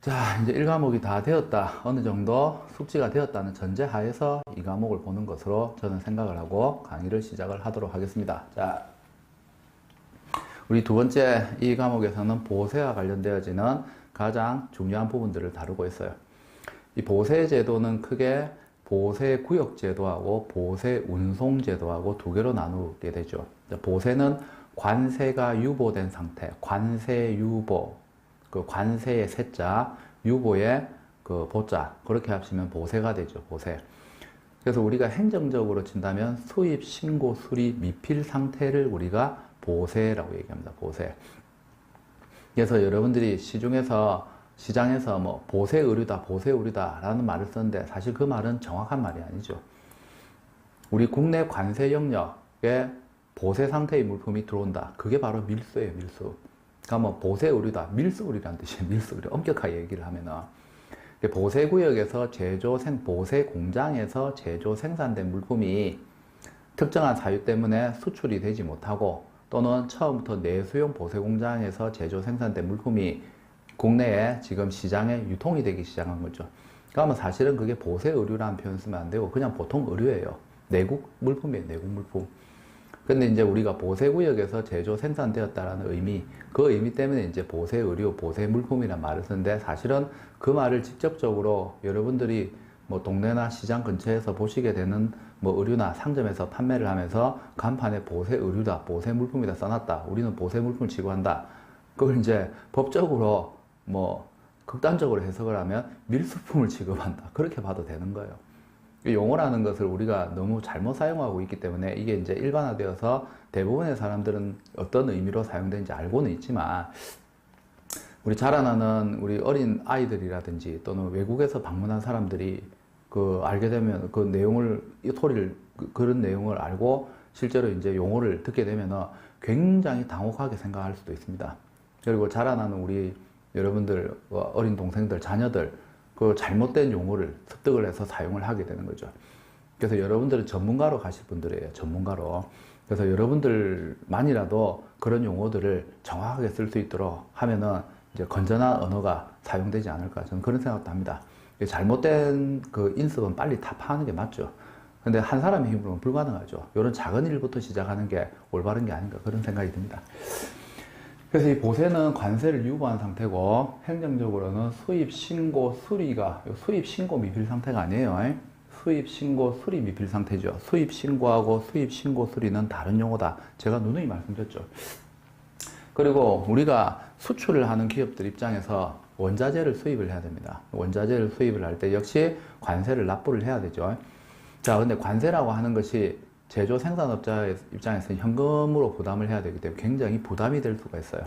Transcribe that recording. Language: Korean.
자, 이제 1과목이 다 되었다. 어느 정도 숙지가 되었다는 전제 하에서 이 과목을 보는 것으로 저는 생각을 하고 강의를 시작을 하도록 하겠습니다. 자, 우리 두 번째 이 과목에서는 보세와 관련되어지는 가장 중요한 부분들을 다루고 있어요. 이 보세 제도는 크게 보세 구역 제도하고 보세 운송 제도하고 두 개로 나누게 되죠. 보세는 관세가 유보된 상태, 관세 유보, 그 관세의 세자, 유보의 그 보자 그렇게 합치면 보세가 되죠. 보세. 그래서 우리가 행정적으로 친다면 수입 신고 수리 미필 상태를 우리가 보세라고 얘기합니다. 보세. 그래서 여러분들이 시중에서 시장에서 뭐 보세 의류다, 보세 의류다라는 말을 쓰는데 사실 그 말은 정확한 말이 아니죠. 우리 국내 관세 영역에 보세 상태의 물품이 들어온다. 그게 바로 밀수예요, 밀수. 그러니까 뭐 보세 의류다, 밀수 의류라는 뜻이에요. 밀수 의류. 엄격하게 얘기를 하면은 보세 구역에서 제조 생 보세 공장에서 제조 생산된 물품이 특정한 사유 때문에 수출이 되지 못하고 또는 처음부터 내수용 보세 공장에서 제조 생산된 물품이 국내에 지금 시장에 유통이 되기 시작한 거죠. 그러면 사실은 그게 보세 의류라는 표현 쓰면 안 되고 그냥 보통 의류예요. 내국 물품이에요. 내국 물품. 근데 이제 우리가 보세 구역에서 제조 생산되었다라는 의미, 그 의미 때문에 이제 보세 의류, 보세 물품이라는 말을 쓰는데 사실은 그 말을 직접적으로 여러분들이 뭐 동네나 시장 근처에서 보시게 되는 뭐 의류나 상점에서 판매를 하면서 간판에 보세 의류다, 보세 물품이다 써놨다. 우리는 보세 물품을 취급한다. 그걸 이제 법적으로 뭐 극단적으로 해석을 하면 밀수품을 취급한다. 그렇게 봐도 되는 거예요. 용어라는 것을 우리가 너무 잘못 사용하고 있기 때문에 이게 이제 일반화되어서 대부분의 사람들은 어떤 의미로 사용되는지 알고는 있지만 우리 자라나는 우리 어린 아이들이라든지 또는 외국에서 방문한 사람들이 그 알게 되면 그 내용을 이 소리를 그, 그런 내용을 알고 실제로 이제 용어를 듣게 되면 굉장히 당혹하게 생각할 수도 있습니다. 그리고 자라나는 우리 여러분들 어, 어린 동생들 자녀들 그 잘못된 용어를 습득을 해서 사용을 하게 되는 거죠. 그래서 여러분들은 전문가로 가실 분들이에요. 전문가로. 그래서 여러분들만이라도 그런 용어들을 정확하게 쓸 수 있도록 하면은 이제 건전한 언어가 사용되지 않을까 저는 그런 생각도 합니다. 잘못된 그 인습은 빨리 타파하는 게 맞죠. 근데 한 사람의 힘으로는 불가능하죠. 이런 작은 일부터 시작하는 게 올바른 게 아닌가 그런 생각이 듭니다. 그래서 이 보세는 관세를 유보한 상태고 행정적으로는 수입 신고 수리가 수입 신고 미필 상태가 아니에요. 수입 신고 수리 미필 상태죠. 수입 신고하고 수입 신고 수리는 다른 용어다. 제가 누누이 말씀드렸죠. 그리고 우리가 수출을 하는 기업들 입장에서 원자재를 수입을 해야 됩니다. 원자재를 수입을 할 때 역시 관세를 납부를 해야 되죠. 자, 근데 관세라고 하는 것이 제조 생산업자 입장에서 현금으로 부담을 해야 되기 때문에 굉장히 부담이 될 수가 있어요.